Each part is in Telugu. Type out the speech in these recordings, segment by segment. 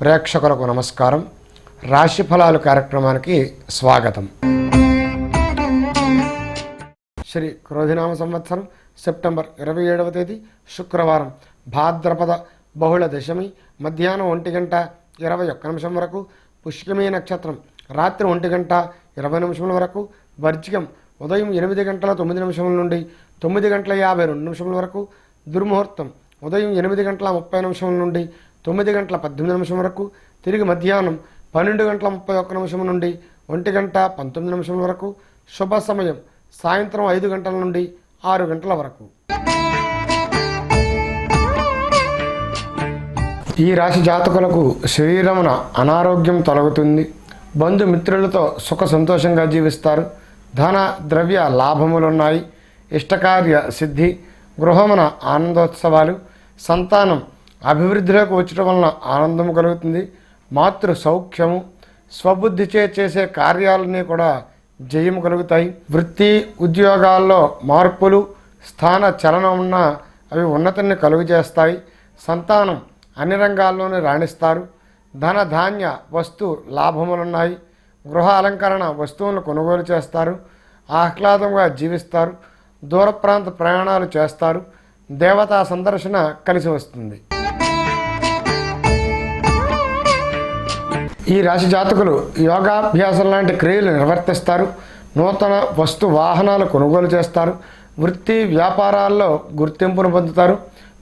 ప్రేక్షకులకు నమస్కారం. రాశి ఫలాలు కార్యక్రమానికి స్వాగతం. శ్రీ క్రోధినామ సంవత్సరం సెప్టెంబర్ ఇరవై ఏడవ తేదీ శుక్రవారం. భాద్రపద బహుళ దశమి మధ్యాహ్నం ఒంటి గంట ఇరవై ఒక్క నిమిషం వరకు పుష్కమీ నక్షత్రం రాత్రి ఒంటి గంట ఇరవై నిమిషముల వరకు వర్జికం ఉదయం ఎనిమిది గంటల తొమ్మిది నిమిషముల నుండి తొమ్మిది గంటల యాభై రెండు నిమిషముల వరకు దుర్ముహూర్తం ఉదయం ఎనిమిది గంటల ముప్పై నిమిషముల నుండి తొమ్మిది గంటల పద్దెనిమిది నిమిషం వరకు తిరిగి మధ్యాహ్నం పన్నెండు గంటల ముప్పై ఒక్క నిమిషం నుండి ఒంటి గంట పంతొమ్మిది నిమిషం వరకు శుభ సమయం సాయంత్రం ఐదు గంటల నుండి ఆరు గంటల వరకు. ఈ రాశి జాతకులకు శరీరమున అనారోగ్యం తొలగుతుంది. బంధుమిత్రులతో సుఖ సంతోషంగా జీవిస్తారు. ధన ద్రవ్య లాభములున్నాయి. ఇష్టకార్య సిద్ధి గృహమున ఆనందోత్సవాలు సంతానం అభివృద్ధిలోకి వచ్చటం వలన ఆనందం కలుగుతుంది. మాతృ సౌఖ్యము స్వబుద్ధిచే చేసే కార్యాలన్నీ కూడా జయము కలుగుతాయి. వృత్తి ఉద్యోగాల్లో మార్పులు స్థాన చలనం ఉన్న అవి ఉన్నతిని కలుగజేస్తాయి. సంతానం అన్ని రంగాల్లోనే రాణిస్తారు. ధన ధాన్య వస్తు లాభములున్నాయి. గృహ అలంకరణ వస్తువులను కొనుగోలు చేస్తారు. ఆహ్లాదంగా జీవిస్తారు. దూర ప్రాంత ప్రయాణాలు చేస్తారు. దేవతా సందర్శన కలిసి వస్తుంది. ఈ రాశి జాతకులు యోగాభ్యాసం లాంటి క్రియలు నిర్వర్తిస్తారు. నూతన వస్తు వాహనాలు కొనుగోలు చేస్తారు. వృత్తి వ్యాపారాల్లో గుర్తింపును పొందుతారు.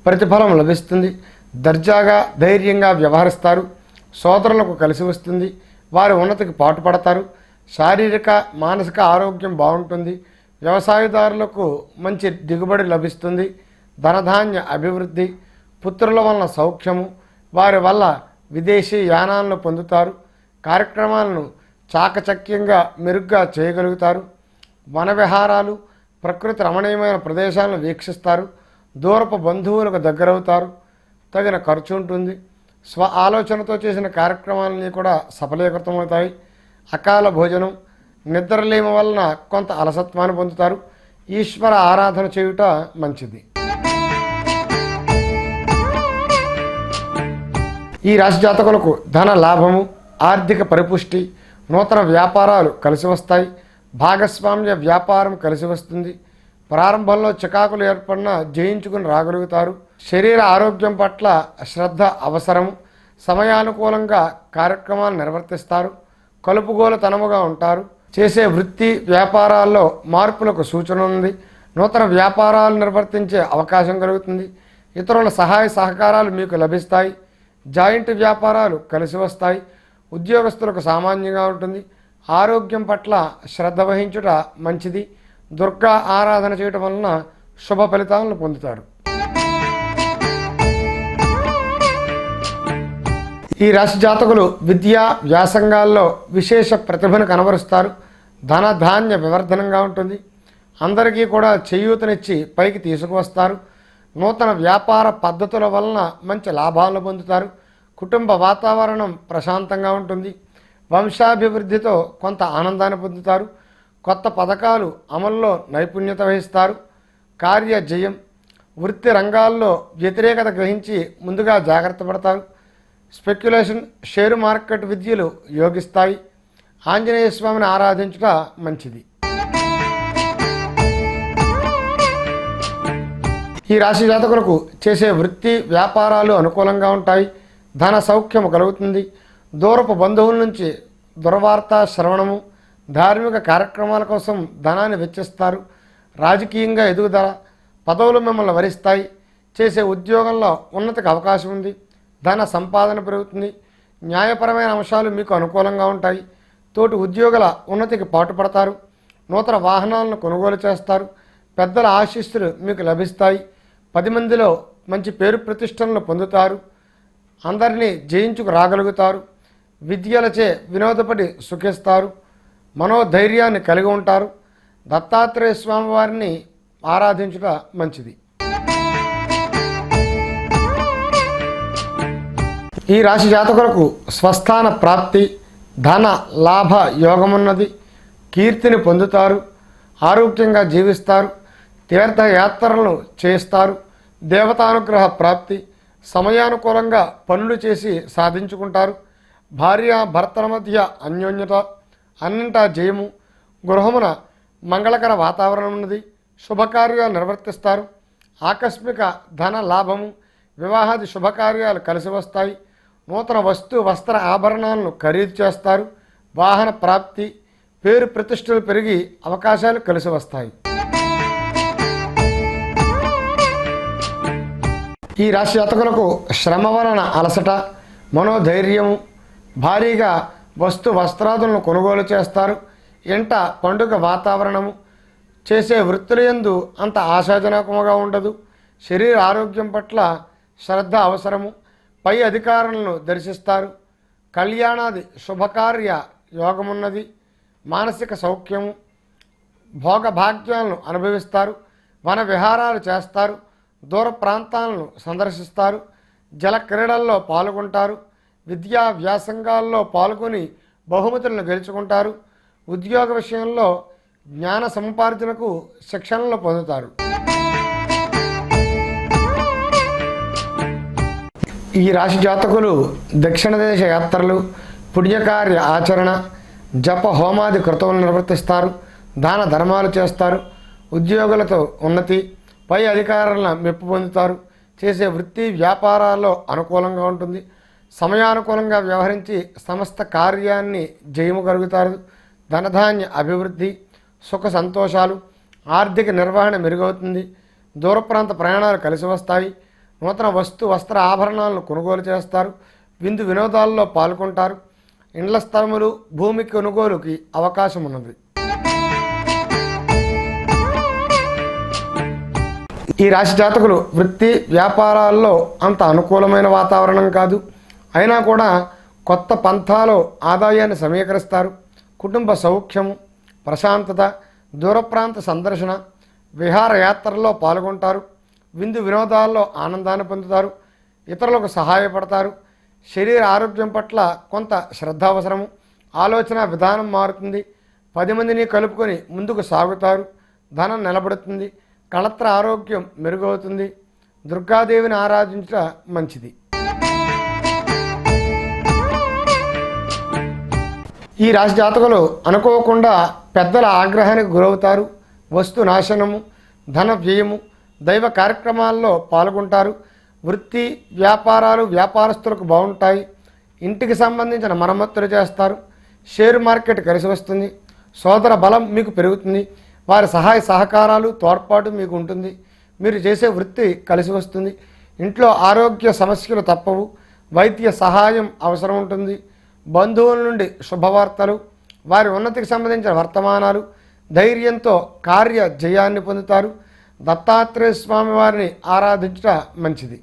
ప్రతిఫలం లభిస్తుంది. దర్జాగా ధైర్యంగా వ్యవహరిస్తారు. సోదరులకు కలిసి వస్తుంది. వారి ఉన్నతికి పాటుపడతారు శారీరక మానసిక ఆరోగ్యం బాగుంటుంది. వ్యవసాయదారులకు మంచి దిగుబడి లభిస్తుంది. ధనధాన్య అభివృద్ధి పుత్రుల వలన సౌఖ్యము వారి వల్ల విదేశీ యానాలను పొందుతారు. కార్యక్రమాలను చాకచక్యంగా మెరుగ్గా చేయగలుగుతారు. వన విహారాలు ప్రకృతి రమణీయమైన ప్రదేశాలను వీక్షిస్తారు. దూరపు బంధువులకు దగ్గరవుతారు. తగిన ఖర్చు ఉంటుంది. స్వ ఆలోచనతో చేసిన కార్యక్రమాలన్నీ కూడా సఫలీకృతమవుతాయి. అకాల భోజనం నిద్రలేమి వలన కొంత అలసత్వాన్ని పొందుతారు. ఈశ్వర ఆరాధన చేయుట మంచిది. ఈ రాశి జాతకులకు ధన లాభము ఆర్థిక పరిపుష్టి నూతన వ్యాపారాలు కలిసి వస్తాయి. భాగస్వామ్య వ్యాపారం కలిసి వస్తుంది. ప్రారంభంలో చికాకులు ఏర్పడినా జయించుకుని రాగలుగుతారు. శరీర ఆరోగ్యం పట్ల శ్రద్ధ అవసరం సమయానుకూలంగా కార్యక్రమాలు నిర్వర్తిస్తారు. కలుపుగోలుతనముగా ఉంటారు. చేసే వృత్తి వ్యాపారాల్లో మార్పులకు సూచన ఉంది. నూతన వ్యాపారాలు నిర్వర్తించే అవకాశం కలుగుతుంది. ఇతరుల సహాయ సహకారాలు మీకు లభిస్తాయి. జాయింట్ వ్యాపారాలు కలిసి వస్తాయి. ఉద్యోగస్తులకు సామాన్యంగా ఉంటుంది. ఆరోగ్యం పట్ల శ్రద్ధ వహించుట మంచిది. దుర్గా ఆరాధన చేయటం వలన శుభ ఫలితాలను పొందుతారు ఈ రాశి జాతకులు విద్యా వ్యాసంగాల్లో విశేష ప్రతిభను కనబరుస్తారు. ధన ధాన్య వివర్ధనంగా ఉంటుంది. అందరికీ కూడా చేయూతనిచ్చి పైకి తీసుకువస్తారు. నూతన వ్యాపార పద్ధతుల వలన మంచి లాభాలను పొందుతారు. కుటుంబ వాతావరణం ప్రశాంతంగా ఉంటుంది. వంశాభివృద్ధితో కొంత ఆనందాన్ని పొందుతారు. కొత్త పథకాలు అమల్లో నైపుణ్యత వహిస్తారు. కార్య జయం వృత్తి రంగాల్లో వ్యతిరేకత గ్రహించి ముందుగా జాగ్రత్త పడతారు. స్పెక్యులేషన్ షేరు మార్కెట్ విద్యలు యోగిస్తాయి. ఆంజనేయ స్వామిని ఆరాధించుట మంచిది. ఈ రాశి జాతకులకు చేసే వృత్తి వ్యాపారాలు అనుకూలంగా ఉంటాయి. ధన సౌఖ్యము కలుగుతుంది. దూరపు బంధువుల నుంచి దుర్వార్త శ్రవణము ధార్మిక కార్యక్రమాల కోసం ధనాన్ని వెచ్చిస్తారు. రాజకీయంగా ఎదుగుదల పదవులు మిమ్మల్ని వరిస్తాయి. చేసే ఉద్యోగంలో ఉన్నతికి అవకాశం ఉంది. ధన సంపాదన పెరుగుతుంది. న్యాయపరమైన అంశాలు మీకు అనుకూలంగా ఉంటాయి. తోటి ఉద్యోగుల ఉన్నతికి పాటుపడతారు. నూతన వాహనాలను కొనుగోలు చేస్తారు. పెద్దల ఆశీస్సులు మీకు లభిస్తాయి. పది మందిలో మంచి పేరు ప్రతిష్టలను పొందుతారు. అందరినీ జయించుకు రాగలుగుతారు. విద్యలచే వినోదపడి సుఖిస్తారు. మనోధైర్యాన్ని కలిగి ఉంటారు. దత్తాత్రేయ స్వామి వారిని ఆరాధించుట మంచిది. ఈ రాశి జాతకులకు స్వస్థాన ప్రాప్తి ధన లాభ యోగమున్నది. కీర్తిని పొందుతారు. ఆరోగ్యంగా జీవిస్తారు. తీర్థయాత్రలను చేస్తారు. దేవతానుగ్రహ ప్రాప్తి సమయానుకూలంగా పనులు చేసి సాధించుకుంటారు. భార్య భర్తల మధ్య అన్యోన్యత అన్నింటా జయము. గృహమున మంగళకర వాతావరణం ఉన్నది. శుభకార్యాలు నిర్వర్తిస్తారు. ఆకస్మిక ధన లాభము వివాహాది శుభకార్యాలు కలిసి వస్తాయి. నూతన వస్తు వస్త్ర ఆభరణాలను ఖరీదు చేస్తారు. వాహన ప్రాప్తి పేరు ప్రతిష్టలు పెరిగి అవకాశాలు కలిసి వస్తాయి. ఈ రాశి జాతకులకు శ్రమ వలన అలసట మనోధైర్యము భారీగా వస్తు వస్త్రాదులను కొనుగోలు చేస్తారు. ఇంట పండుగ వాతావరణము చేసే వృత్తుల యందు అంత ఆశాజనకముగా ఉండదు. శరీర ఆరోగ్యం పట్ల శ్రద్ధ అవసరము. పై అధికారులను దర్శిస్తారు. కళ్యాణాది శుభకార్య యోగమున్నది. మానసిక సౌఖ్యము భోగభాగ్యాలను అనుభవిస్తారు. వన విహారాలు చేస్తారు. దూర ప్రాంతాలను సందర్శిస్తారు జల క్రీడల్లో పాల్గొంటారు విద్యా వ్యాసంగాల్లో పాల్గొని బహుమతులను గెలుచుకుంటారు ఉద్యోగ విషయంలో జ్ఞాన సముపార్జనకు శిక్షణలు పొందుతారు. ఈ రాశి జాతకులు దక్షిణ దేశ యాత్రలు పుణ్యకార్య ఆచరణ జప హోమాది కృతములు నిర్వర్తిస్తారు దాన ధర్మాలు చేస్తారు ఉద్యోగులతో ఉన్నతి పై అధికారులను మెప్పు పొందుతారు చేసే వృత్తి వ్యాపారాల్లో అనుకూలంగా ఉంటుంది. సమయానుకూలంగా వ్యవహరించి సమస్త కార్యాన్ని జయము కలుగుతారు. ధనధాన్య అభివృద్ధి సుఖ సంతోషాలు ఆర్థిక నిర్వహణ మెరుగవుతుంది. దూర ప్రాంత ప్రయాణాలు కలిసి వస్తాయి. నూతన వస్తు వస్త్ర ఆభరణాలను కొనుగోలు చేస్తారు. విందు వినోదాల్లో పాల్గొంటారు. ఇండ్ల స్థలములు భూమి కొనుగోలుకి అవకాశం ఉన్నది ఈ రాశి జాతకులు వృత్తి వ్యాపారాల్లో అంత అనుకూలమైన వాతావరణం కాదు. అయినా కూడా కొత్త పంథాలో ఆదాయాన్ని సమీకరిస్తారు. కుటుంబ సౌఖ్యము ప్రశాంతత దూర ప్రాంత సందర్శన విహారయాత్రల్లో పాల్గొంటారు. విందు వినోదాల్లో ఆనందాన్ని పొందుతారు. ఇతరులకు సహాయపడతారు. శరీర ఆరోగ్యం పట్ల కొంత శ్రద్ధ అవసరము ఆలోచన విధానం మారుతుంది. పది మందిని కలుపుకొని ముందుకు సాగుతారు. ధనం నిలబడుతుంది. కళత్ర ఆరోగ్యం మెరుగవుతుంది. దుర్గాదేవిని ఆరాధించట మంచిది. ఈ రాశి జాతకులు అనుకోకుండా పెద్దల ఆగ్రహానికి గురవుతారు. వస్తు నాశనము ధన వ్యయము దైవ కార్యక్రమాల్లో పాల్గొంటారు. వృత్తి వ్యాపారాలు వ్యాపారస్తులకు బాగుంటాయి. ఇంటికి సంబంధించిన మరమ్మతులు చేస్తారు. షేర్ మార్కెట్ కలిసి వస్తుంది. సోదర బలం మీకు పెరుగుతుంది. వారి సహాయ సహకారాలు తోడ్పాటు మీకు ఉంటుంది. మీరు చేసే వృత్తి కలిసి వస్తుంది. ఇంట్లో ఆరోగ్య సమస్యలు తప్పవు. వైద్య సహాయం అవసరం ఉంటుంది. బంధువుల నుండి శుభవార్తలు వారి ఉన్నతికి సంబంధించిన వర్తమానాలు ధైర్యంతో కార్య జయాన్ని పొందుతారు. దత్తాత్రేయ స్వామి వారిని ఆరాధించుట మంచిది.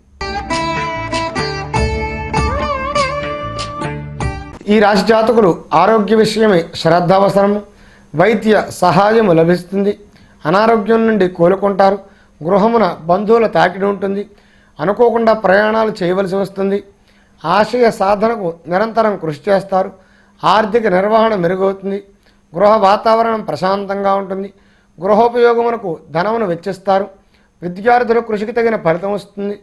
ఈ రాశి జాతకులు ఆరోగ్య విషయమే శ్రద్ధ అవసరము వైద్య సహాయము లభిస్తుంది. అనారోగ్యం నుండి కోలుకుంటారు. గృహమున బంధువుల తాకిడి ఉంటుంది. అనుకోకుండా ప్రయాణాలు చేయవలసి వస్తుంది. ఆశయ సాధనకు నిరంతరం కృషి చేస్తారు. ఆర్థిక నిర్వహణ మెరుగవుతుంది. గృహ వాతావరణం ప్రశాంతంగా ఉంటుంది. గృహోపయోగమునకు ధనమును వెచ్చిస్తారు. విద్యార్థుల కృషికి తగిన ఫలితం వస్తుంది.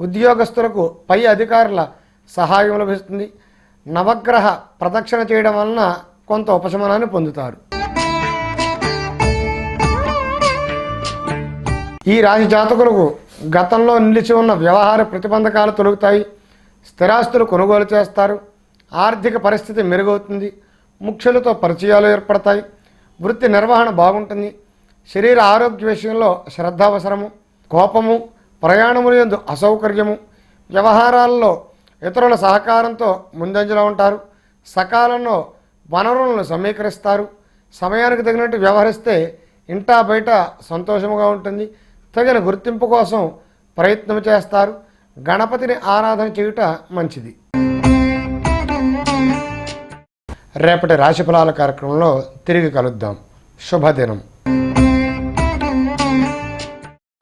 ఉద్యోగస్తులకు పై అధికారుల సహాయం లభిస్తుంది. నవగ్రహ ప్రదక్షిణ చేయడం వలన కొంత ఉపశమనాన్ని పొందుతారు. ఈ రాశి జాతకులకు గతంలో నిలిచి ఉన్న వ్యవహార ప్రతిబంధకాలు తొలగుతాయి. స్థిరాస్తులు కొనుగోలు చేస్తారు. ఆర్థిక పరిస్థితి మెరుగవుతుంది. ముఖ్యులతో పరిచయాలు ఏర్పడతాయి. వృత్తి నిర్వహణ బాగుంటుంది. శరీర ఆరోగ్య విషయంలో శ్రద్ధ అవసరము కోపము ప్రయాణములు ఎందు అసౌకర్యము వ్యవహారాల్లో ఇతరుల సహకారంతో ముందంజలో ఉంటారు. సకాలంలో వనరులను సమీకరిస్తారు. సమయానికి తగినట్టు వ్యవహరిస్తే ఇంటా బయట సంతోషముగా ఉంటుంది. తగిన గుర్తింపు కోసం ప్రయత్నం చేస్తారు. గణపతిని ఆరాధన చేయుట మంచిది. రేపటి రాశిఫలాల కార్యక్రమంలో తిరిగి కలుద్దాం. శుభదినం.